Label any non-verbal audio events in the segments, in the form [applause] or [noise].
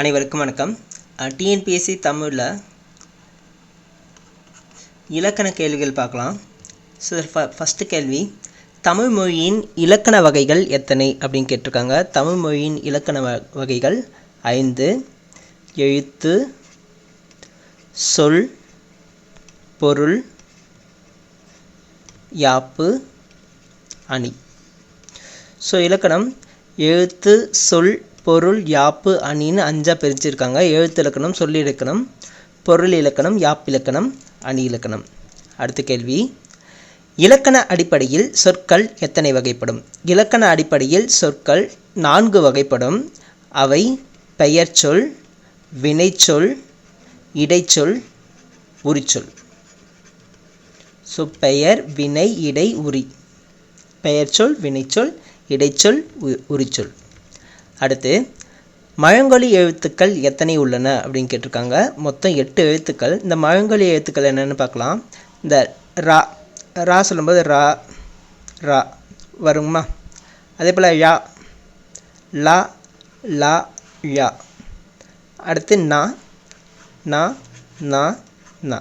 அனைவருக்கும் வணக்கம். டிஎன்பிஎஸ்சி தமிழில் இலக்கண கேள்விகள் பார்க்கலாம். ஸோ ஃபஸ்ட்டு கேள்வி தமிழ் மொழியின் இலக்கண வகைகள் எத்தனை அப்படின்னு கேட்டிருக்காங்க. தமிழ் மொழியின் இலக்கண வ வகைகள் ஐந்து எழுத்து சொல் பொருள் யாப்பு அணி. ஸோ இலக்கணம் எழுத்து சொல் பொருள் யாப்பு அணின்னு அஞ்சாக பிரிச்சிருக்காங்க. எழுத்து இலக்கணம் சொல்லிலக்கணம் பொருள் இலக்கணம் யாப்பு இலக்கணம் அணி இலக்கணம். அடுத்த கேள்வி. இலக்கண அடிப்படையில் சொற்கள் எத்தனை வகைப்படும்? இலக்கண அடிப்படையில் சொற்கள் நான்கு வகைப்படும். அவை பெயர்ச்சொல் வினைச்சொல் இடைச்சொல் உரிச்சொல் ஸோ பெயர் வினை இடை உரி. பெயர்ச்சொல் வினைச்சொல் இடைச்சொல் உ- உரிச்சொல் அடுத்து மழங்கொலி எழுத்துக்கள் எத்தனை உள்ளன அப்படின்னு கேட்டிருக்காங்க. மொத்தம் எட்டு எழுத்துக்கள். இந்த மழங்கொலி எழுத்துக்கள் என்னென்னு பார்க்கலாம். இந்த ரா ரா சொல்லும்போது ரா ரா வருங்கம்மா. அதே போல் யா லா லா யா. அடுத்து நா நா நா நா.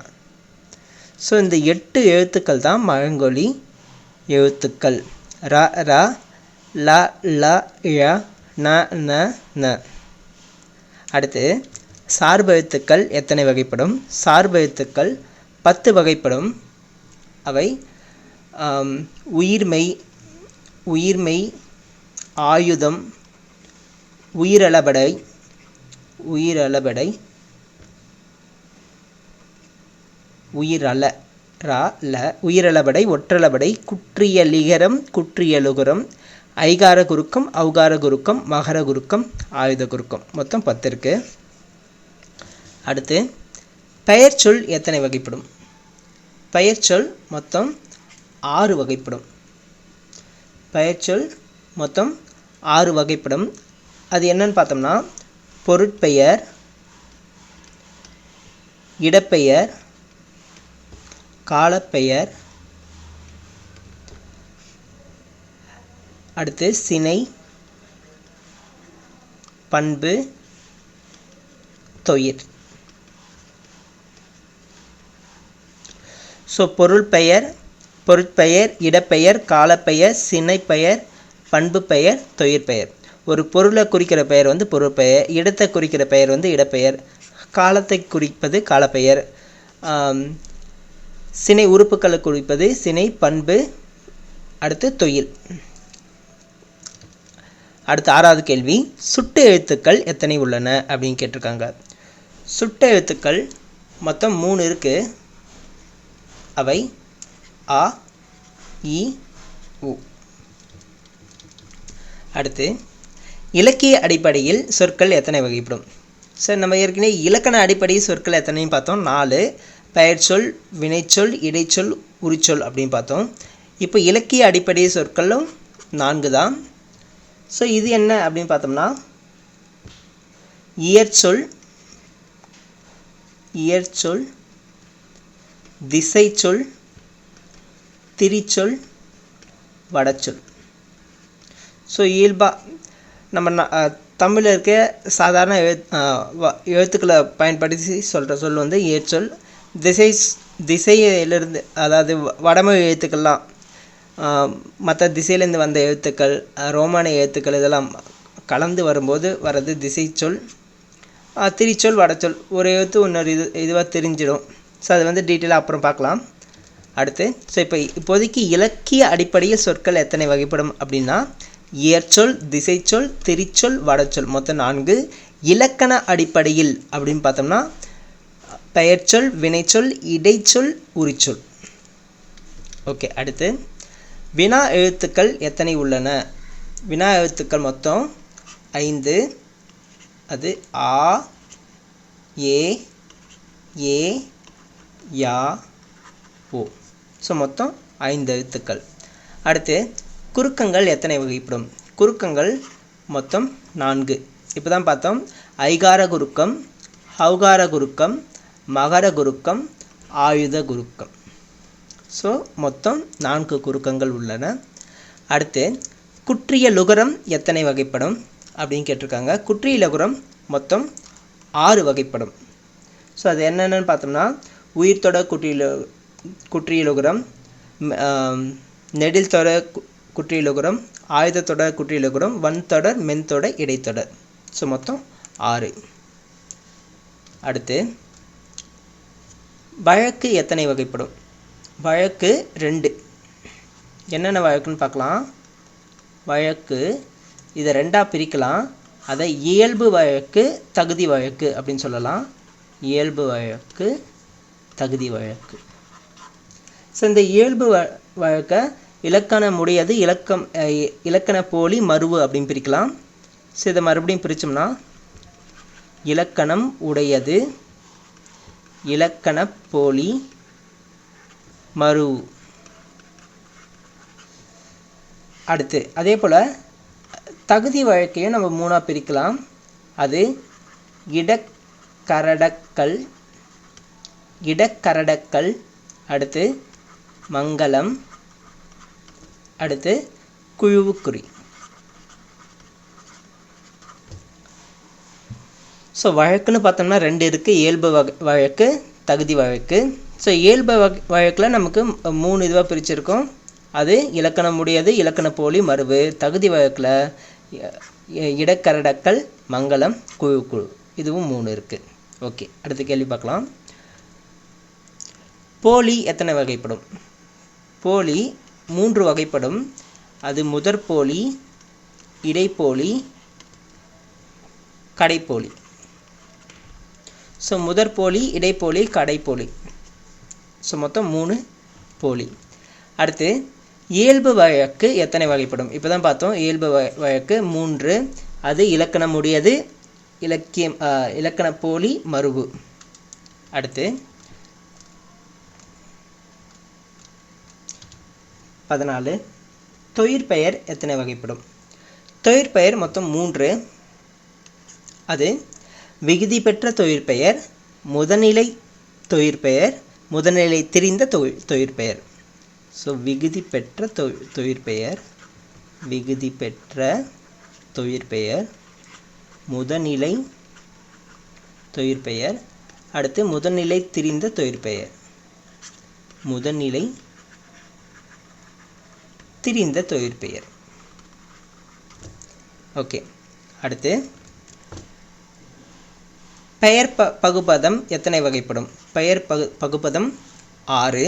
ஸோ இந்த எட்டு எழுத்துக்கள் தான் மழங்கொலி எழுத்துக்கள். ரா ரா ல ல யா ந ந ந. அடுத்து சார்பு எழுத்துக்கள் எத்தனை வகைப்படும்? சார்பு எழுத்துக்கள் பத்து வகைப்படும். அவை உயிர்மை உயிர்மெய் உயிர்மெய் ஆயுதம் உயிரளபடை உயிரளபடை உயிரல ரா ல உயிரளபடை ஒற்றளபடை குற்றியலிகரம் குற்றியலுகரம் ஐகார குறுக்கம் அவகார குறுக்கம் மகர குறுக்கம் ஆயுத குறுக்கம் மொத்தம் பத்து இருக்கு. அடுத்து சொல் எத்தனை வகைப்படும்? பெயர்ச்சொல் மொத்தம் ஆறு வகைப்படும். பெயர்ச்சொல் மொத்தம் ஆறு வகைப்படும். அது என்னன்னு பார்த்தோம்னா பொருட்பெயர் இடப்பெயர் காலப்பெயர் அடுத்து சினை பண்பு தொயிர். ஸோ பொருள் பெயர் பொருட்பெயர் இடப்பெயர் காலப்பெயர் சினைப்பெயர் பண்பு பெயர் தொயிற்பெயர் ஒரு பொருளை குறிக்கிற பெயர் வந்து பொருள் பெயர் இடத்தை குறிக்கிற பெயர் வந்து இடப்பெயர் காலத்தை குறிப்பது காலப்பெயர். சினை உறுப்புகளை குறிப்பது சினை பண்பு அடுத்து தொயில். அடுத்து ஆறாவது கேள்வி சுட்டு எழுத்துக்கள் எத்தனை உள்ளன அப்படின்னு கேட்டிருக்காங்க. சுட்டு எழுத்துக்கள் மொத்தம் மூணு இருக்குது அவை ஆ இ உ. அடுத்து இலக்கிய அடிப்படையில் சொற்கள் எத்தனை வகைப்படும்? சார் நம்ம ஏற்கனவே இலக்கண அடிப்படை சொற்கள் எத்தனைன்னு பார்த்தோம். நாலு பெயர்ச்சொல் வினைச்சொல் இடைச்சொல் உரிச்சொல் அப்படின்னு பார்த்தோம். இப்போ இலக்கிய அடிப்படை சொற்களும் நான்கு தான். ஸோ இது என்ன அப்படின்னு பார்த்தோம்னா இயற்சொல் இயற்சொல் திசைச்சொல் திரிச்சொல் வடச்சொல். ஸோ இயல்பாக நம்ம ந- இருக்க சாதாரண எழு எழுத்துக்களை பயன்படுத்தி சொல்கிற சொல் வந்து இயற்சொல். திசை திசையிலிருந்து அதாவது வ- வடமொழி எழுத்துக்கள்லாம் மற்ற திசையிலேருந்து வந்த எழுத்துக்கள் ரோமானிய எழுத்துக்கள் இதெல்லாம் கலந்து வரும்போது வர்றது திசைச்சொல். திரிச்சொல் வடச்சொல் ஒரு எழுத்து இன்னொரு இது இதுவாக தெரிஞ்சிடும். ஸோ அது வந்து டீட்டெயிலாக அப்புறம் பார்க்கலாம். அடுத்து ஸோ இப்போ இப்போதைக்கு இலக்கிய அடிப்படையில் சொற்கள் எத்தனை வகைப்படும் அப்படின்னா இயற்சொல் திசைச்சொல் திரிச்சொல் வடச்சொல் மொத்தம் நான்கு. இலக்கண அடிப்படையில் அப்படின்னு பார்த்தோம்னா பெயர்ச்சொல் வினைச்சொல் இடைச்சொல் உரிச்சொல். ஓகே அடுத்து வினா எழுத்துக்கள் எத்தனை உள்ளன? வினா எழுத்துக்கள் மொத்தம் ஐந்து. அது ஆ ஏ ஏ யா ஓ. ஸோ மொத்தம் ஐந்து எழுத்துக்கள். அடுத்து குறுக்கங்கள் எத்தனை வகைப்படும்? குறுக்கங்கள் மொத்தம் நான்கு. இப்போ தான் பார்த்தோம். ஐகார குறுக்கம் ஹௌகார குறுக்கம் மகர குறுக்கம் ஆயுத குறுக்கம். ஸோ மொத்தம் நான்கு குறுக்கங்கள் உள்ளன. அடுத்து குற்றிய லுகரம் எத்தனை வகைப்படும்? அப்படின்னு கேட்டிருக்காங்க. குற்றிய லுகரம் மொத்தம் ஆறு வகைப்படும். ஸோ அது என்னென்னு பார்த்தோம்னா உயிர்த்தொடர் குற்றியலு குற்றியலுகரம் ம், ஆம், நெடில் தொடர் கு- குற்றியலுகரம் ஆயுதத்தொடர் குற்றியலுகரம் வன்தொடர் மென்தொடர் இடைத்தொடர் ஸோ மொத்தம் ஆறு. அடுத்து வழக்கு எத்தனை வகைப்படும்? வழக்கு ரெண்டு. என்னென்ன வழக்குன்னு பார்க்கலாம். வழக்கு இதை ரெண்டாக பிரிக்கலாம். அதை இயல்பு வழக்கு தகுதி வழக்கு அப்படின்னு சொல்லலாம். இயல்பு வழக்கு தகுதி வழக்கு. ஸோ இந்த இயல்பு வ வழக்கை இலக்கண முடியாது இலக்கம் இ- இலக்கண போலி மருவு அப்படின்னு பிரிக்கலாம். ஸோ இதை மறுபடியும் பிரித்தோம்னா இலக்கணம் உடையது இலக்கண போலி மரு அடுத்து அதே போல் தகுதி வழக்கையும் நம்ம மூணாக பிரிக்கலாம். அது இடக்கரடக்கல் இடக்கரடக்கல் அடுத்து மங்களம் அடுத்து குழுவுக்குறி. ஸோ வழக்குன்னு பார்த்தோம்னா ரெண்டு இருக்குது இயல்பு வழக்கு தகுதி வழக்கு. ஸோ இயல்பு வழக்கில் நமக்கு மூணு இதுவாக பிரிச்சிருக்கோம். அது இலக்கணம் முடியாது இலக்கண போலி மறுவு. தகுதி வழக்கில் இடக்கரடக்கல் மங்களம் குழு குழு. இதுவும் மூணு இருக்குது ஓகே அடுத்த கேள்வி பார்க்கலாம். போலி எத்தனை வகைப்படும்? போலி மூன்று வகைப்படும். அது முதற் போலி இடைப்போலி கடைப்போலி. ஸோ முதற் போலி இடைப்போலி கடைப்போலி. ஸோ மொத்தம் மூணு போலி. அடுத்து இயல்பு வழக்கு எத்தனை வகைப்படும்? இப்போ தான் பார்த்தோம் இயல்பு வழக்கு மூன்று அது இலக்கணம் உடையது இலக்கியம் இலக்கண போலி மருவு அடுத்து பதினாலு தொழிற்பெயர் எத்தனை வகைப்படும்? தொழிற்பெயர் மொத்தம் மூன்று அது விகுதி பெற்ற தொழிற்பெயர் முதநிலை தொழிற்பெயர் முதல்நிலை திரிந்த தொழில் தொழிற்பெயர் ஸோ விகுதி பெற்ற தொழில் தொழிற்பெயர் விகுதி பெற்ற தொழிற்பெயர் முதநிலை தொழிற்பெயர் அடுத்து முதநிலை திரிந்த தொழிற்பெயர் முதநிலை திரிந்த தொழிற்பெயர் ஓகே அடுத்து பெயர் ப பகுபதம் எத்தனை வகைப்படும்? பெயர் பகு பகுபதம் ஆறு.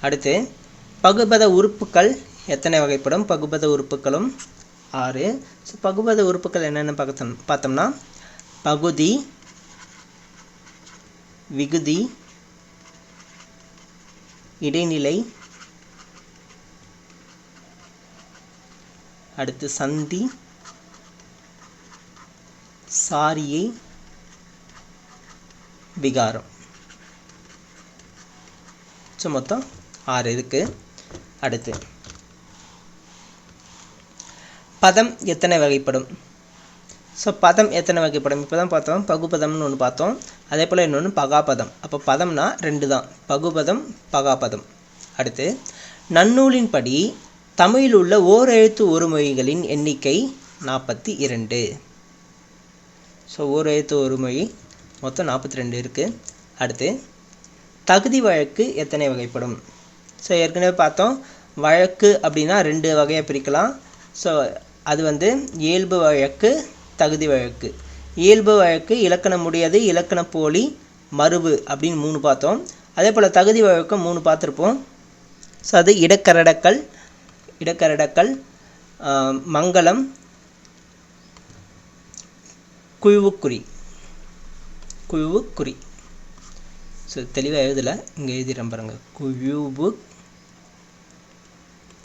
அடுத்து பகுபத உறுப்புக்கள் எத்தனை வகைப்படும்? பகுபத உறுப்புக்களும் ஆறு. ஸோ பகுபத உறுப்புக்கள் என்னென்னு பார்த்தோம் பார்த்தோம்னா பகுதி விகுதி இடைநிலை அடுத்து சந்தி சாரியை விகாரம். ஸோ மொத்தம் ஆறு இருக்குது அடுத்து. பதம் எத்தனை வகைப்படும்? ஸோ பதம் எத்தனை வகைப்படும்? இப்போ தான் பார்த்தோம் பகுபதம்னு ஒன்று பார்த்தோம். அதே போல் இன்னொன்று பகாபதம். அப்போ பதம்னா ரெண்டு தான் பகுபதம் பகாபதம். அடுத்து நன்னூலின்படி தமிழில் உள்ள ஓர் எழுத்து ஒரு மொழிகளின் எண்ணிக்கை நாற்பத்தி இரண்டு. ஸோ ஓர் எழுத்து ஒரு மொழி மொத்தம் நாற்பத்தி ரெண்டு இருக்குது அடுத்து தகுதி வழக்கு எத்தனை வகைப்படும்? ஸோ ஏற்கனவே பார்த்தோம் வழக்கு அப்படின்னா ரெண்டு வகையாக பிரிக்கலாம். ஸோ அது வந்து இயல்பு வழக்கு தகுதி வழக்கு. இயல்பு வழக்கு இலக்கணம் முடியாது இலக்கண போலி மருவு அப்படின்னு மூணு பார்த்தோம். அதே போல் தகுதி வழக்கம் மூணு பார்த்துருப்போம். ஸோ அது இடக்கரடக்கல் இடக்கரடக்கல் மங்களம் குழுவுக்குறி. குழுவுக்குறி. ஸோ தெளிவாக எழுதலை. இங்கே எழுதிடுறேன் பாருங்க. குழுவு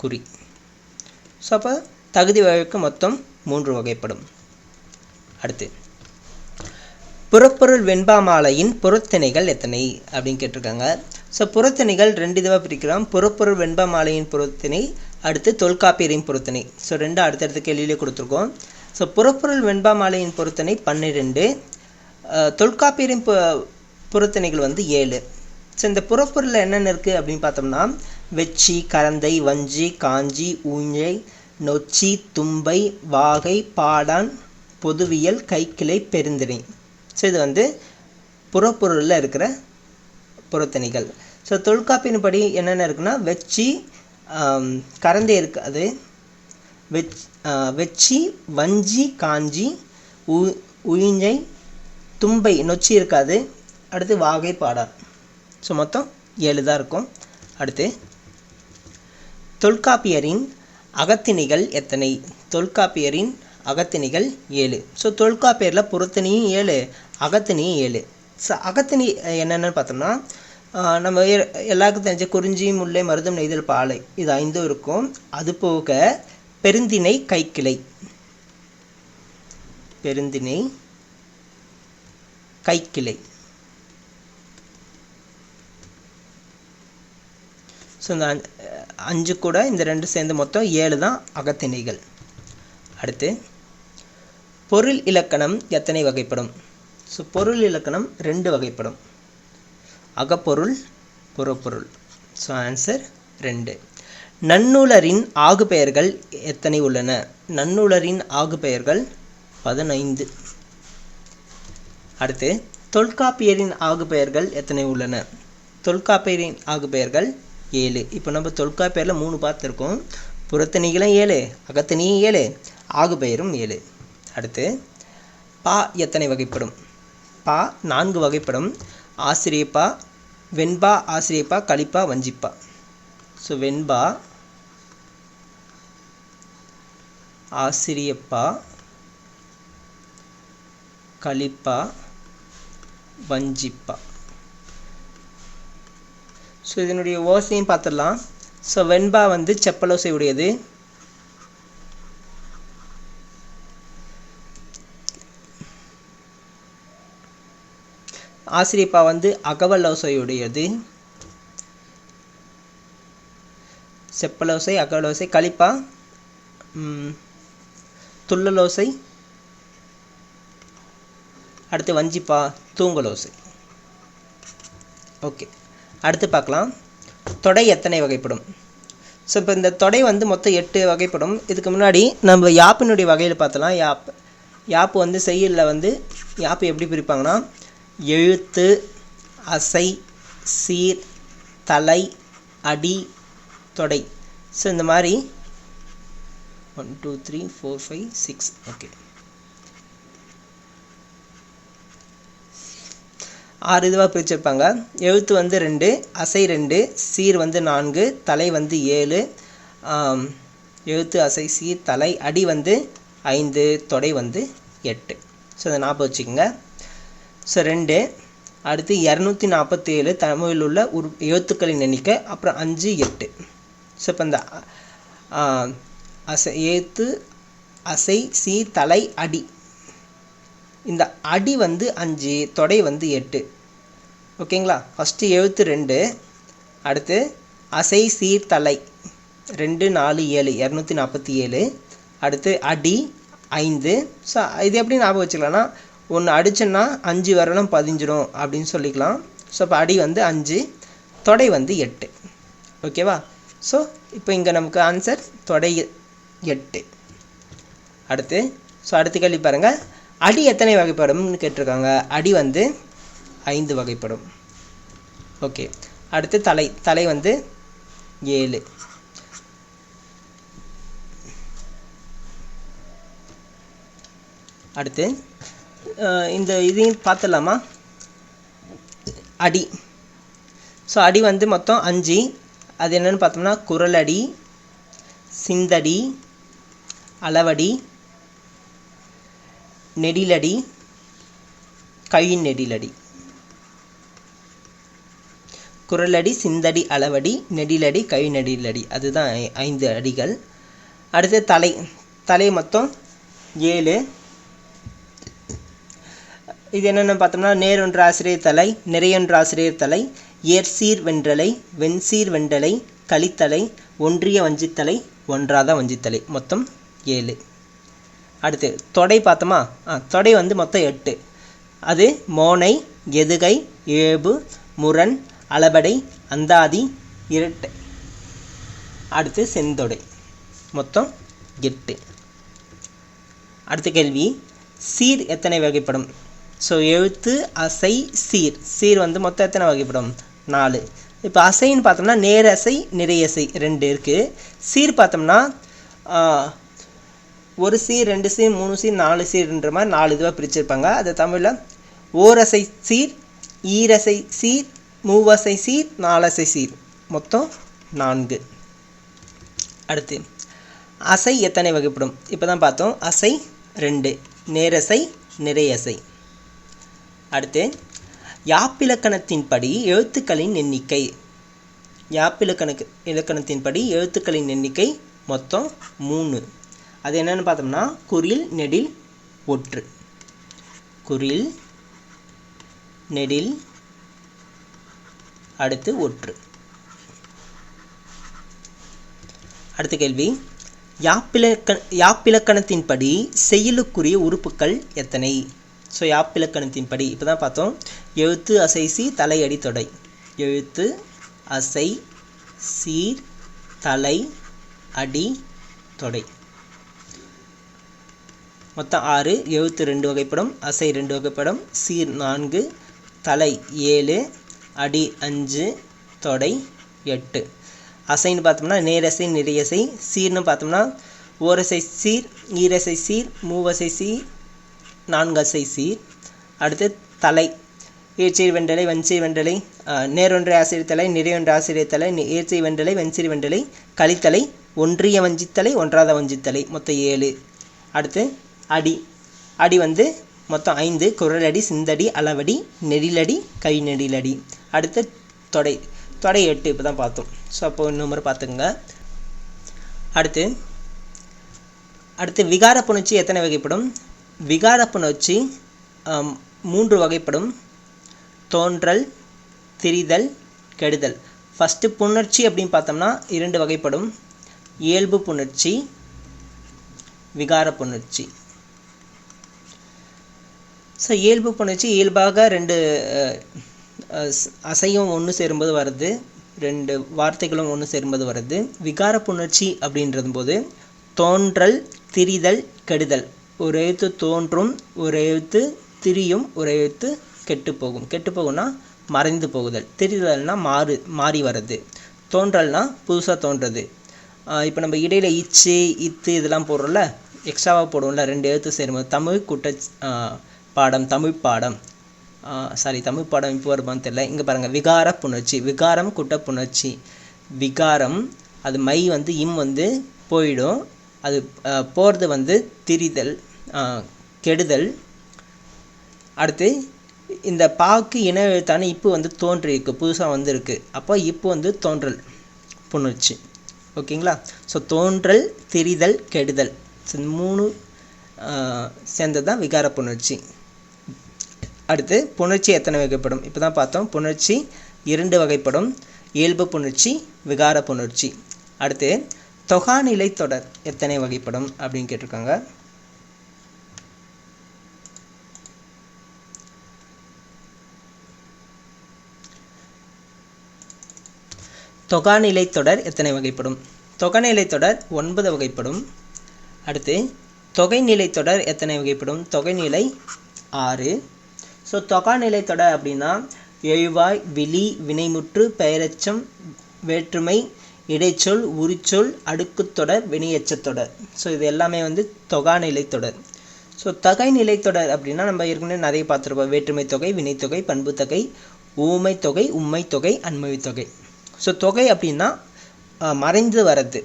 குறி ஸோ அப்போ தகுதி வகைக்கு மொத்தம் மூன்று வகைப்படும். அடுத்து புறப்பொருள் வெண்பா மாலையின் புறத்திணைகள் எத்தனை அப்படின்னு கேட்டிருக்காங்க. ஸோ புறத்திணைகள் ரெண்டு இதுவாக பிரிக்கிறோம். புறப்பொருள் வெண்பா மாலையின் புறத்திணை அடுத்து தொல்காப்பியரின் புறத்திணை ஸோ ரெண்டு அடுத்தடுத்த கேள்வியிலே கொடுத்துருக்கோம். ஸோ புறப்பொருள் வெண்பா மாலையின் பொருத்தனை பன்னிரெண்டு தொல்காப்பியரின் பு புறத்திணைகள் வந்து ஏழு. ஸோ இந்த புறப்பொருளில் என்னென்ன இருக்குது அப்படின்னு பார்த்தோம்னா வெச்சி கரந்தை வஞ்சி காஞ்சி ஊஞ்சை நொச்சி தும்பை வாகை பாடான் பொதுவியல் கைக்கிளை பெருந்திணை. ஸோ இது வந்து புறப்பொருளில் இருக்கிற புறத்தணிகள். ஸோ தொல்காப்பியின் படி என்னென்ன இருக்குன்னா வெச்சி கரந்தை இருக்காது வெச் வெச்சி வஞ்சி காஞ்சி உ உயிஞ்சை தும்பை நொச்சி இருக்காது. அடுத்து வாகை பாடார். ஸோ மொத்தம் ஏழு தான் இருக்கும். அடுத்து தொல்காப்பியரின் அகத்திணிகள் எத்தனை? தொல்காப்பியரின் அகத்திணிகள் ஏழு. ஸோ தொல்காப்பியரில் புறத்தினியும் ஏழு அகத்தினியும் ஏழு. ஸோ அகத்தினி என்னென்னு பார்த்தோம்னா நம்ம எல்லாருக்கும் தெரிஞ்ச குறிஞ்சி முல்லை மருதம் நெய்தல் பாலை. இது ஐந்தும் இருக்கும். அது போக பெருந்திணை கைக்கிளை. பெருந்திணை கைக்கிளை. ஸோ இந்த அஞ்சு- கூட இந்த ரெண்டு சேர்ந்து மொத்தம் ஏழு தான் அகத்திணைகள். அடுத்து பொருள் இலக்கணம் எத்தனை வகைப்படும்? ஸோ பொருள் இலக்கணம் ரெண்டு வகைப்படும். அகப்பொருள் புறப்பொருள். ஸோ ஆன்சர் ரெண்டு. நன்னூலரின் ஆகுபெயர்கள் எத்தனை உள்ளன? நன்னூலரின் ஆகுபெயர்கள் பதினைந்து. அடுத்து தொல்காப்பியரின் ஆகுபெயர்கள் எத்தனை உள்ளன? தொல்காப்பியரின் ஆகுபெயர்கள் ஏழு. இப்போ நம்ம தொல்காப்பியரில் மூணு பார்த்துருக்கோம் புறத்தணிகளும் ஏழு அகத்தணியும் ஏழு ஆகுபெயரும் ஏழு. அடுத்து பா எத்தனை வகைப்படும்? பா நான்கு வகைப்படும். ஆசிரியப்பா வெண்பா ஆசிரியப்பா கலிப்பா வஞ்சிப்பா. ஸோ வெண்பா ஆசிரியப்பா கலிப்பா வஞ்சிப்பா. ஸோ இதனுடைய ஓசையும் பார்த்துடலாம். ஸோ வெண்பா வந்து செப்பலோசை உடையது ஆசிரியப்பா வந்து அகவலோசையுடையது செப்பலோசை அகவலோசை கலிப்பா துள்ளலோசை அடுத்து வஞ்சிப்பா தூங்கலோசை. ஓகே. அடுத்து பார்க்கலாம். தொடை எத்தனை வகைப்படும்? ஸோ இப்போ இந்த தொடை வந்து மொத்தம் எட்டு வகைப்படும். இதுக்கு முன்னாடி நம்ம யாப்பினுடைய வகையில் பார்த்தலாம். யாப் யாப்பு வந்து செய்யுளில் வந்து யாப்பு எப்படி பிரிப்பாங்கன்னா எழுத்து அசை சீர் தலை அடி தொடை. ஸோ இந்த மாதிரி one two three four five six okay ஆறு இதுவாக பிரிச்சிருப்பாங்க. எழுத்து வந்து ரெண்டு அசை ரெண்டு சீர் வந்து நான்கு தலை வந்து ஏழு எழுத்து அசை சீர் தலை அடி வந்து ஐந்து தொடை வந்து எட்டு. ஸோ அதை ஞாபகம் வச்சுக்கோங்க. ஸோ ரெண்டு. அடுத்து இரநூத்தி நாற்பத்தேழு தமிழில் உள்ள உரு எழுத்துக்களின் எண்ணிக்கை அப்புறம் அஞ்சு எட்டு. ஸோ இப்போ இந்த அசை எழுத்து அசை சி தலை அடி. இந்த அடி வந்து அஞ்சு தொடை வந்து எட்டு. ஓகேங்களா? ஃபஸ்ட்டு எழுத்து ரெண்டு அடுத்து அசை சீர்தலை ரெண்டு நாலு ஏழு இரநூத்தி நாற்பத்தி ஏழு. அடுத்து அடி ஐந்து. ஸோ இது எப்படி ஞாபகம் வச்சுக்கலாம்னா ஒன்று அடிச்சோன்னா அஞ்சு வரலும் பதிஞ்சிடும் அப்படின்னு சொல்லிக்கலாம். ஸோ இப்போ அடி வந்து அஞ்சு தொடை வந்து எட்டு. ஓகேவா? ஸோ இப்போ இங்கே நமக்கு ஆன்சர் தொடை எட்டு. அடுத்து ஸோ அடுத்த கேள்வி பாருங்கள் அடி எத்தனை வகைப்படும்னு கேட்டிருக்காங்க. அடி வந்து ஐந்து வகைப்படும். ஓகே. அடுத்து தலை. தலை வந்து ஏழு. அடுத்து இந்த இதையும் பார்த்துடலாமா? அடி. ஸோ அடி வந்து மொத்தம் அஞ்சு. அது என்னென்னு பார்த்தோம்னா குரலடி சிந்தடி அளவடி நெடிலடி கழி நெடிலடி. குரலடி சிந்தடி அளவடி நெடிலடி கை நெடிலடி. அதுதான் ஐந்து அடிகள். அடுத்து தலை தலை மொத்தம் ஏழு. இது என்னென்னு பார்த்தோம்னா நேரொன்று ஆசிரியர் தலை நிறையொன்று ஆசிரியர் தலை ஏர்சீர் வென்றலை வெண்சீர் வெண்டலை கலித்தலை ஒன்றிய வஞ்சித்தலை ஒன்றாத வஞ்சித்தலை. மொத்தம் ஏழு. அடுத்து தொடை பார்த்தோமா? ஆ தொடை வந்து மொத்தம் எட்டு. அது மோனை எதுகை ஏபு முரண் அளபடை அந்தாதி இரட்டை. அடுத்து செந்தொடை. மொத்தம் எட்டு. அடுத்த கேள்வி சீர் எத்தனை வகைப்படும்? ஸோ எழுத்து அசை சீர். சீர் வந்து மொத்தம் எத்தனை வகைப்படும்? நாலு. இப்போ அசைன்னு பார்த்தோம்னா நேரசை நிறையசை. ரெண்டு இருக்குது சீர் பார்த்தோம்னா ஒரு சி ரெண்டு சி மூணு சி நாலு சீர்ன்ற மாதிரி நாலு இதுவாக பிரிச்சிருப்பாங்க. அது தமிழில் ஓரசை சீர் ஈரசை சீர் மூவசை சீர் நாலசை சீர் மொத்தம் நான்கு. அடுத்து அசை எத்தனை வகைப்படும்? இப்போ தான் பார்த்தோம். அசை ரெண்டு நேரசை நிறையசை. அடுத்து யாப்பிலக்கணத்தின்படி எழுத்துக்களின் எண்ணிக்கை. யாப்பிலக்கணக்கு இலக்கணத்தின்படி எழுத்துக்களின் எண்ணிக்கை மொத்தம் மூணு. அது என்னென்னு பார்த்தோம்னா குறில் நெடில் ஒற்று. குறில் நெடில் அடுத்து ஒற்று. அடுத்த கேள்வி. யாப்பிலக்க யாப்பிலக்கணத்தின்படி செயலுக்குரிய உறுப்புக்கள் எத்தனை? ஸோ யாப்பிலக்கணத்தின்படி இப்போ தான் பார்த்தோம். எழுத்து அசை சி தலையடி தொடை. எழுத்து அசை சீர் தலை அடி தொடை. மொத்தம் ஆறு எழுத்து ரெண்டு வகைப்படும் அசை ரெண்டு வகைப்படும் சீர் நான்கு தலை ஏழு அடி அஞ்சு தொடை எட்டு. அசைன்னு பார்த்தோம்னா நேரசை நிறையசை சீர்னு பார்த்தோம்னா ஓரசை சீர் ஈரசை சீர் மூவசை சீர் நான்கசை சீர். அடுத்து தலை ஏச்சீர் வெண்டலை வஞ்சீர் வெண்டலை நேரொன்று நேரொன்றை ஆசிரியர் தலை நிறையொன்று ஆசிரியர் தலை ஏச்சை வெண்டலை வஞ்சீர் வெண்டலை கலித்தலை ஒன்றிய வஞ்சித்தலை ஒன்றாத வஞ்சித்தலை மொத்தம் ஏழு. அடுத்து அடி. அடி வந்து மொத்தம் ஐந்து குரலடி சிந்தடி அளவடி நெடிலடி கை நெடிலடி அடுத்து தொடை. தொடை எட்டு இப்போ தான் பார்த்தோம். ஸோ அப்போ இன்னும் முறை பார்த்துங்க அடுத்து அடுத்து விகார புணர்ச்சி எத்தனை வகைப்படும்? விகார புணர்ச்சி மூன்று வகைப்படும். தோன்றல் திரிதல் கெடுதல். ஃபஸ்ட்டு புணர்ச்சி அப்படின்னு பார்த்தோம்னா இரண்டு வகைப்படும். இயல்பு புணர்ச்சி விகார புணர்ச்சி. ஸோ இயல்பு புணர்ச்சி இயல்பாக ரெண்டு அசையும் ஒன்று சேரும்போது வருது. ரெண்டு வார்த்தைகளும் ஒன்று சேரும்போது வருது. விகார புணர்ச்சி அப்படின்றது போது தோன்றல் திரிதல் கெடுதல். ஒரு எழுத்து தோன்றும் ஒரு எழுத்து திரியும் ஒரு எழுத்து கெட்டு போகும். கெட்டு போகும்னா மறைந்து போகுதல். திரிதல்னா மாறு மாறி வர்றது தோன்றல்னா புதுசாக தோன்றது. இப்போ நம்ம இடையில் இச்சு இத்து இதெல்லாம் போடுறோம்ல எக்ஸ்ட்ராவாக போடுவோம்ல ரெண்டு எழுத்து சேரும்போது. தமிழ் குட்ட பாடம் தமிழ் பாடம். சாரி தமிழ் பாடம் இப்போ வருமான்னு தெரியல. இங்கே பாருங்கள் விகார புணர்ச்சி. விகாரம் குட்ட புணர்ச்சி. விகாரம் அது மை வந்து இம் வந்து போயிடும். அது போகிறது வந்து திரிதல் கெடுதல். அடுத்து இந்த பாக்கு இன எழுத்தான இப்போ வந்து தோன்றியிருக்கு புதுசாக வந்திருக்கு. அப்போ இப்போ வந்து தோன்றல் புணர்ச்சி. ஓகேங்களா? ஸோ தோன்றல் திரிதல் கெடுதல். மூணு சேர்ந்தது தான் விகார புணர்ச்சி. அடுத்து புணர்ச்சி எத்தனை வகைப்படும்? இப்போ தான் பார்த்தோம். புணர்ச்சி இரண்டு வகைப்படும். இயல்பு புணர்ச்சி விகார புணர்ச்சி. அடுத்து தொகாநிலை தொடர் எத்தனை வகைப்படும் அப்படின்னு கேட்டிருக்காங்க. தொகாநிலை தொடர் எத்தனை வகைப்படும்? தொகநிலை தொடர் ஒன்பது வகைப்படும். அடுத்து தொகைநிலை தொடர் எத்தனை வகைப்படும்? தொகைநிலை ஆறு. ஸோ தொகாநிலை தொடர் அப்படின்னா எழுவாய் விழி வினைமுற்று பெயரெச்சம் வேற்றுமை இடைச்சொல் உரிச்சொல் அடுக்குத்தொடர் வினையச்சத்தொடர் ஸோ இது எல்லாமே வந்து தொகாநிலை தொடர். ஸோ தொகைநிலை தொடர் அப்படின்னா நம்ம ஏற்கனவே நிறைய பார்த்துருப்போம். வேற்றுமை தொகை வினைத்தொகை பண்புத்தொகை ஊமை தொகை உம்மை தொகை அன்மொழி தொகை. ஸோ தொகை அப்படின்னா மறைந்து வர்றது.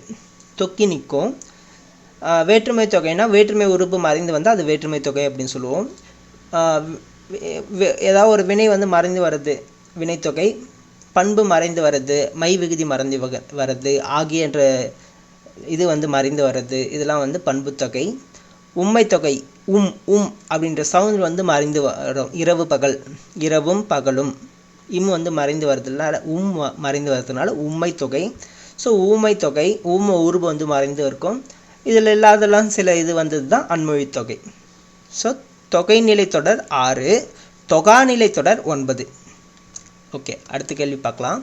தொக்கி நிற்கும். வேற்றுமை தொகைனா வேற்றுமை உறுப்பு மறைந்து வந்தால் அது வேற்றுமை தொகை அப்படின்னு சொல்லுவோம். ஏதாவது ஒரு வினை வந்து மறைந்து வருது வினைத்தொகை பண்பு மறைந்து வர்றது மை விகுதி மறைந்து வக வர்றது ஆகியன்ற இது வந்து மறைந்து வர்றது இதெல்லாம் வந்து பண்புத்தொகை உம்மை தொகை உம் உம் அப்படின்ற சவுண்ட் வந்து மறைந்து வரும். இரவு பகல் இரவும் பகலும். இம் வந்து மறைந்து வர்றதுனால உம் மறைந்து வர்றதுனால உம்மை தொகை. ஸோ ஊமை தொகை ஊம உருபு வந்து மறைந்து இருக்கும். இதில் இல்லாதெல்லாம் சில இது வந்தது தான் அன்மொழி தொகை. ஸோ தொகைநிலை தொடர் ஆறு தொகாநிலை தொடர் ஒன்பது. ஓகே அடுத்த கேள்வி பார்க்கலாம்.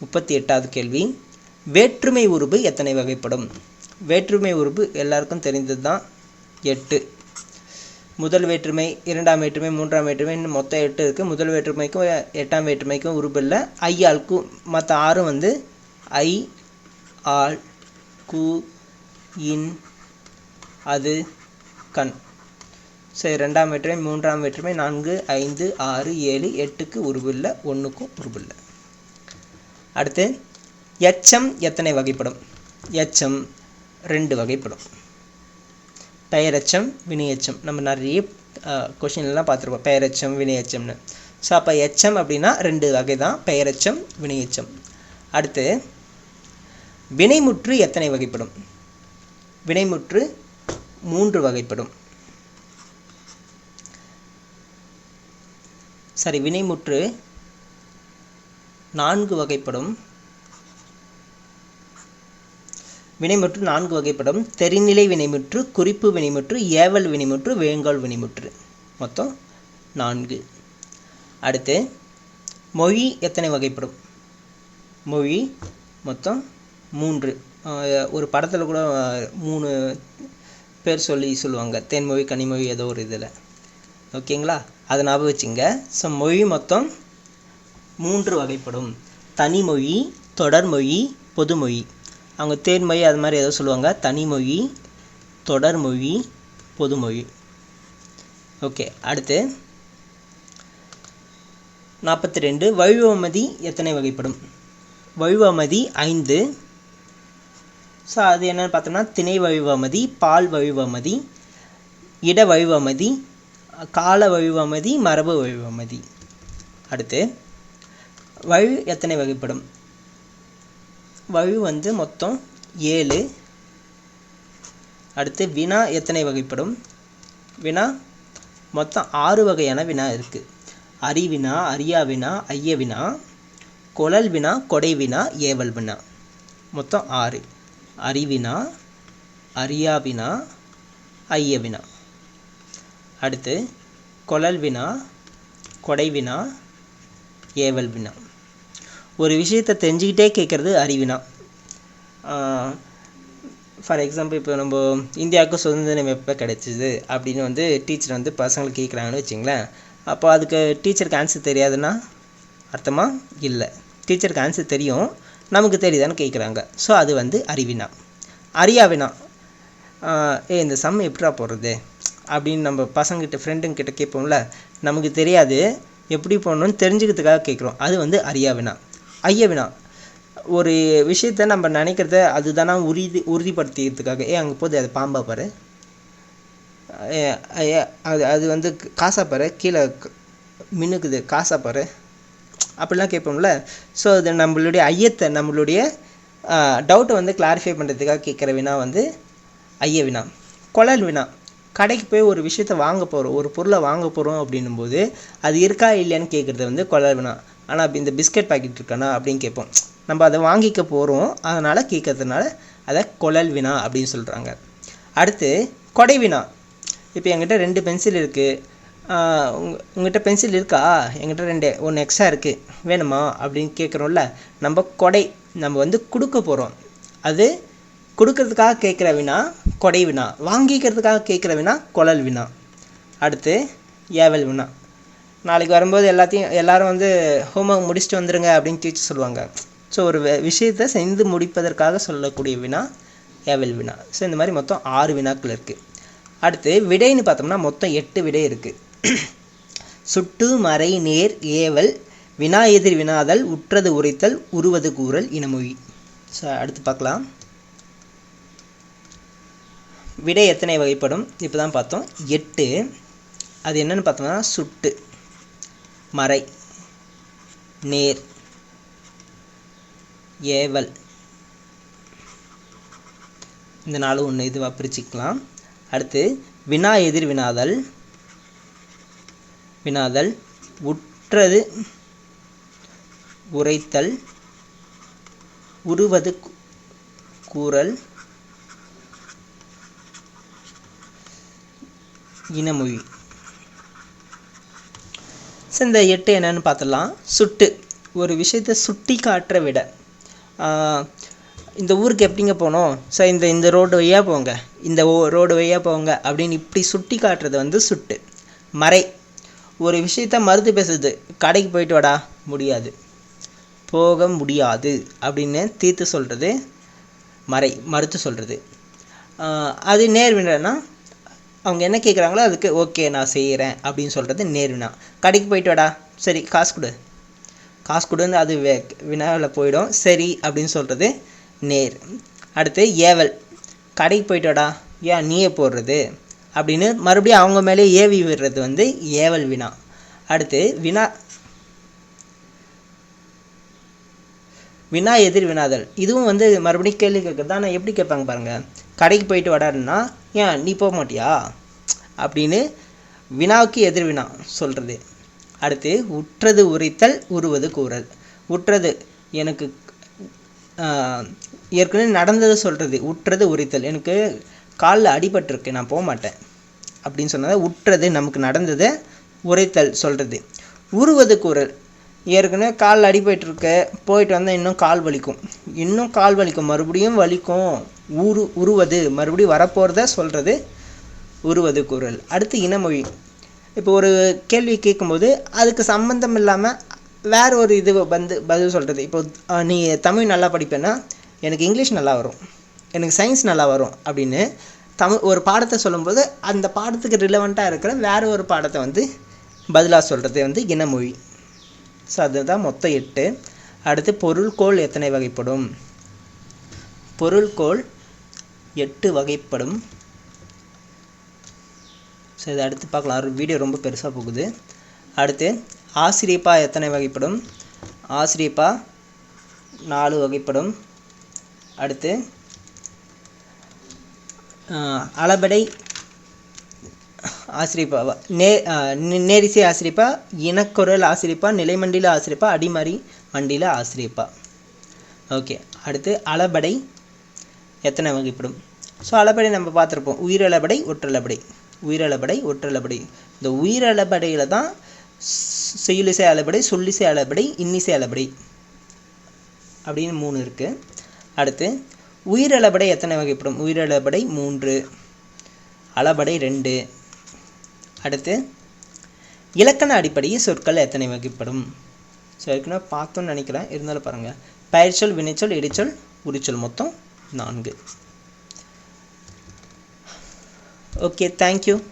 முப்பத்தி எட்டாவது கேள்வி. வேற்றுமை உருபு எத்தனை வகைப்படும்? வேற்றுமை உருபு எல்லாருக்கும் தெரிந்தது தான் எட்டு. முதல் வேற்றுமை இரண்டாம் வேற்றுமை மூன்றாம் வேற்றுமைன்னு மொத்தம் எட்டு இருக்குது முதல் வேற்றுமைக்கும் எட்டாம் வேற்றுமைக்கும் உருபு இல்லை. ஐ ஆள் கு மற்ற ஆறும் வந்து ஐ ஆள் கு இன் அது கண். சரி ரெண்டாம் வேற்றுமை மூன்றாம் வேற்றுமை நான்கு ஐந்து ஆறு ஏழு எட்டுக்கு உருபு ஒன்றுக்கும் உருவில்லை. அடுத்து எச்சம் எத்தனை வகைப்படும்? எச்சம் ரெண்டு வகைப்படும். பெயரெச்சம் வினையச்சம் நம்ம நிறைய கொஷின்லாம் பார்த்துருப்போம். பெயரெச்சம் வினையச்சம்னு ஸோ அப்போ எச்சம் அப்படின்னா ரெண்டு வகை தான் பெயரச்சம் வினையச்சம் அடுத்து வினைமுற்று எத்தனை வகைப்படும்? வினைமுற்று மூன்று வகைப்படும். சரி வினைமுற்று நான்கு வகைப்படும். வினைமுற்று நான்கு வகைப்படும். தெரிநிலை வினைமுற்று குறிப்பு வினைமுற்று ஏவல் வினைமுற்று வேங்கால் வினைமுற்று. மொத்தம் நான்கு. அடுத்து மொழி எத்தனை வகைப்படும்? மொழி மொத்தம் மூன்று. ஒரு படத்தில் கூட மூணு பேர் சொல்லி சொல்லுவாங்க. தேன்மொழி கனிமொழி ஏதோ ஒரு இதில். ஓகேங்களா? அதை ஞாபகம் வச்சுங்க. ஸோ மொழி மொத்தம் மூன்று வகைப்படும். தனிமொழி தொடர்மொழி பொதுமொழி அவங்க தேன்மொழி அது மாதிரி ஏதோ சொல்லுவாங்க. தனிமொழி தொடர்மொழி பொதுமொழி ஓகே அடுத்து. நாற்பத்தி ரெண்டு வழுவமதி எத்தனை வகைப்படும்? வழுவமதி ஐந்து ஸோ அது என்னென்னு பார்த்தோம்னா திணை வழிவமதி பால் வழிவமதி இட வழிவமதி கால வழிவமதி மரபு வழிவமதி. அடுத்து வழு எத்தனை வகைப்படும்? வழு வந்து மொத்தம் ஏழு. அடுத்து வினா எத்தனை வகைப்படும்? வினா மொத்தம் ஆறு வகையான வினா இருக்குது அறிவினா அரியா வினா ஐய வினா குழல் வினா கொடை வினா ஏவல் வினா. மொத்தம் ஆறு. அறிவினா அறியாவினா வினா அடுத்து குழல் வினா கொடைவினா ஏவல் வினா ஒரு விஷயத்தை தெரிஞ்சுக்கிட்டே கேட்குறது அறிவினா. ஃபார் எக்ஸாம்பிள் இப்போ நம்ம இந்தியாவுக்கு சுதந்திரம் எப்போ கிடைச்சிது அப்படின்னு வந்து டீச்சர் வந்து பசங்களுக்கு கேட்குறாங்கன்னு வச்சுங்களேன். அப்போ அதுக்கு டீச்சருக்கு ஆன்சர் தெரியாதுன்னா அர்த்தமாக இல்லை. டீச்சருக்கு ஆன்சர் தெரியும். நமக்கு தெரியுதான்னு கேட்குறாங்க ஸோ அது வந்து அறிவினா. அறியாவினா ஏ இந்த சம் எப்படிடா போடுறது? அப்படின்னு நம்ம பசங்கிட்ட ஃப்ரெண்டுங்கிட்ட கேட்போம்ல நமக்கு தெரியாது எப்படி போடணும்னு தெரிஞ்சுக்கிறதுக்காக கேட்குறோம் அது வந்து அறியாவினா. ஐயவினா. ஒரு விஷயத்த நம்ம நினைக்கிறத அதுதானா உறுதி உறுதிப்படுத்திக்கிறதுக்காக. ஏ அங்கே போகுது அது பாம்பா பாரு. அது அது வந்து காசா பாரு. கீழே மின்னுக்குது. காசா பாரு. அப்படிலாம் கேட்போம்ல. ஸோ அது நம்மளுடைய ஐயத்தை நம்மளுடைய டவுட்டை வந்து கிளாரிஃபை பண்ணுறதுக்காக கேட்குற வினா வந்து ஐய வினா. குழல் வினா. கடைக்கு போய் ஒரு விஷயத்த வாங்க போகிறோம் ஒரு பொருளை வாங்க போகிறோம் அப்படின்னும்போது அது இருக்கா இல்லையான்னு கேட்குறது வந்து குழல் வினா. ஆனால் அப்படி இந்த பிஸ்கட் பாக்கெட் இருக்கானா அப்படின்னு கேட்போம். நம்ம அதை வாங்கிக்க போகிறோம் அதனால் கேட்கறதுனால அதை குழல் வினா அப்படின்னு சொல்கிறாங்க அடுத்து கொடை வினா. இப்போ என்கிட்ட ரெண்டு பென்சில் இருக்குது உங் உங்ககிட்ட பென்சில் இருக்கா? என்கிட்ட ரெண்டு ஒன்று எக்ஸ்ட்ரா இருக்குது வேணுமா? அப்படின்னு கேட்குறோம்ல நம்ம கொடை நம்ம வந்து கொடுக்க போகிறோம் அது கொடுக்கறதுக்காக கேட்குற வினா கொடை வினா. வாங்கிக்கிறதுக்காக கேட்குற வினா குழல் வினா. அடுத்து ஏவல் வினா. நாளைக்கு வரும்போது எல்லாத்தையும் எல்லோரும் வந்து ஹோம்ஒர்க் முடிச்சுட்டு வந்துடுங்க அப்படின்னு டீச்சர் சொல்லுவாங்க. ஸோ ஒரு விஷயத்தை செஞ்சு முடிப்பதற்காக சொல்லக்கூடிய வினா ஏவல் வினா. ஸோ இந்த மாதிரி மொத்தம் ஆறு வினாக்கள் இருக்குது அடுத்து விடைன்னு பார்த்தோம்னா மொத்தம் எட்டு விடை இருக்குது [coughs] சுட்டு மறை நேர் ஏவல் வினா எதிர் வினாதல் உற்றது உரைத்தல் உருவது கூறல் இனமொழி ஸோ அடுத்து பார்க்கலாம். விடை எத்தனை வகைப்படும்? இப்போ தான் பார்த்தோம். எட்டு. அது என்னென்னு பார்த்தோம்னா சுட்டு மறை நேர் ஏவல். இந்த நாலு ஒன்று இதுவாக பிரிச்சுக்கலாம். அடுத்து வினா எதிர் வினாதல் வினாதல் உற்றது உரைத்தல் உருவது கூறல் இனமொழி. ஸோ இந்த எட்டு என்னன்னு பார்த்துடலாம். சுட்டு. ஒரு விஷயத்தை சுட்டி காட்டுற விட இந்த ஊருக்கு எப்படிங்க போகணும் ஸோ இந்த இந்த ரோடு வழியாக போங்க. இந்த ஓ ரோடு வழியாக போங்க அப்படின்னு இப்படி சுட்டி காட்டுறது வந்து சுட்டு. மறை. ஒரு விஷயத்த மறுத்து பேசுறது. கடைக்கு போயிட்டு வாடா. முடியாது. போக முடியாது. அப்படின்னு தீர்த்து சொல்கிறது மறை மறுத்து சொல்கிறது அது நேர்வினைனா அவங்க என்ன கேட்குறாங்களோ அதுக்கு ஓகே நான் செய்கிறேன் அப்படின்னு சொல்கிறது நேர்வினா. கடைக்கு போயிட்டு வாடா. சரி காசு கொடு. காசு கொடுன்னு அது வே வினாவில் போயிடும். சரி அப்படின்னு சொல்கிறது நேர். அடுத்து ஏவல். கடைக்கு போயிட்டு வாடா. ஏன் நீயே போடுறது? அப்படின்னு மறுபடியும் அவங்க மேலே ஏவி விடுறது வந்து ஏவல் வினா. அடுத்து வினா வினா எதிர் வினாதல். இதுவும் வந்து மறுபடியும் கேள்வி கேட்குறது? ஆனால் எப்படி கேட்பாங்க பாருங்கள் கடைக்கு போயிட்டு வடாருன்னா ஏன் நீ போக மாட்டியா? அப்படின்னு வினாவுக்கு எதிர் வினா சொல்கிறது அடுத்து உற்றது உரித்தல் உருவது கூறல். உற்றது எனக்கு ஏற்கனவே நடந்ததை சொல்கிறது உற்றது உரித்தல். எனக்கு காலில் அடிபட்டிருக்கு நான் போக மாட்டேன் அப்படின்னு சொன்னதை உற்றது நமக்கு நடந்ததை உரைத்தல் சொல்கிறது உருவது கூறல் ஏற்கனவே காலில் அடிபட்டுருக்க போயிட்டு வந்தால் இன்னும் கால் வலிக்கும். இன்னும் கால் வலிக்கும் மறுபடியும் வலிக்கும். உரு உருவது மறுபடியும் வரப்போகிறத சொல்கிறது உருவது குரல் அடுத்து இனமொழி. இப்போ ஒரு கேள்வி கேட்கும்போது அதுக்கு சம்மந்தம் இல்லாமல் வேற ஒரு இது வந்து பதில் சொல்கிறது இப்போ நீ தமிழ் நல்லா படிப்பேன்னா எனக்கு இங்கிலீஷ் நல்லா வரும். எனக்கு சயின்ஸ் நல்லா வரும் அப்படின்னு தமிழ் ஒரு பாடத்தை சொல்லும்போது அந்த பாடத்துக்கு ரிலவெண்ட்டாக இருக்கிற வேற ஒரு பாடத்தை வந்து பதிலாக சொல்கிறது வந்து இனமொழி ஸோ அதுதான் மொத்தம் எட்டு. அடுத்து பொருள்கோள் எத்தனை வகைப்படும்? பொருள்கோள் எட்டு வகைப்படும். ஸோ இதை அடுத்து பார்க்கலாம். வீடியோ ரொம்ப பெருசாக போகுது. அடுத்து ஆசிரியப்பா எத்தனை வகைப்படும்? ஆசிரியப்பா நாலு வகைப்படும். அடுத்து அளபடை ஆசிரிப்பா நே நேரிசை ஆசிரியப்பா இனக்குரல் ஆசிரியப்பா நிலைமண்டில ஆசிரியப்பா அடிமறி மண்டில ஆசிரியப்பா ஓகே அடுத்து அளபடை எத்தனை வகைப்படும்? ஸோ அளபடை நம்ம பார்த்துருப்போம். உயிரளபடை ஒற்றளபடை. உயிரளபடை ஒற்றளபடை. இந்த உயிரளபடையில் தான் செயலிசை அளபடை சொல்லிசை அளபடை இன்னிசை அளபடை அப்படின்னு மூணு இருக்குது அடுத்து உயிரளபடை எத்தனை வகைப்படும்? உயிரளபடை மூன்று அளபடை ரெண்டு. அடுத்து இலக்கண அடிப்படையில் சொற்கள் எத்தனை வகைப்படும்? ஸோ ஏற்கனவே பார்த்தோன்னு நினைக்கிறேன். இருந்தாலும் பாருங்கள் பெயர்ச்சொல் வினைச்சொல் இடைச்சொல் உரிச்சொல் மொத்தம் நான்கு. Okay thank you